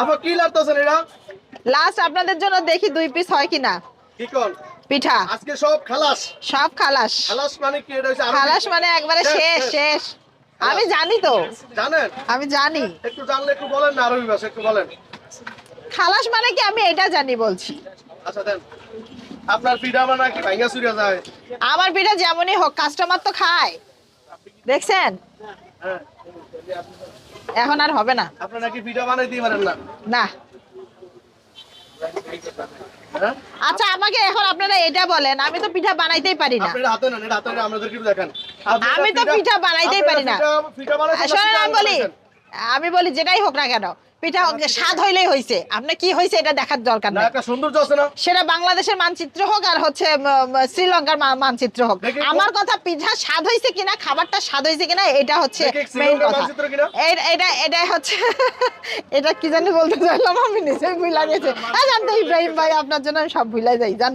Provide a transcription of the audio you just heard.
আপা কি লাগতেছেন এটা লাস্ট আপনাদের জন্য দেখি দুই পিস হয় কিনা। কি পিঠা। আজকে সব খালাস। সব খালাস। খালাস মানে কি? এটা আরও খালাস মানে একবারে শেষ, শেষ আমি জানি তো। জানেন? আমি জানি। একটু জানলে একটু বলেন না আরবি ভাষা একটু বলেন। খালাস মানে কি? আমি এটা জানি বলছি। আচ্ছা দেন। আপনার পিঠা বানা কি ভাইঙ্গা চুরিয়া যায়? আমার পিঠা যেমনই হোক কাস্টমার তো খায়। দেখছেন? হ্যাঁ। এখন আর হবে না। আপনারা নাকি ভিডিও বানাই দিয়ে পারেন না? না। আচ্ছা আমাকে এখন আপনারা এটা বলেন আমি তো পিঠা বানাইতেই পারি না। আমি তো পিঠা বানাইতেই পারি না। বলি আমি বলি যেটাই হোক না কেন পিঠা স্বাদ হইলেই হইছে। আপনি কি হইছে এটা দেখার দরকার না একটা সৌন্দর্য আছে না? সেটা বাংলাদেশের মানচিত্র হোক আর হচ্ছে শ্রীলঙ্কার মানচিত্র হোক। আমার কথা পিঠা স্বাদ হয়েছে কিনা খাবারটা স্বাদ হয়েছে কিনা এটা হচ্ছে মেইন কথা। এটা এটা হচ্ছে এটা কি জানি বলতে চাইলাম আমি নিজেই ভুলা গেছে। হ্যাঁ জানতো ইব্রাহিম ভাই আপনার জন্য আমি সব ভুলাই যাই জান।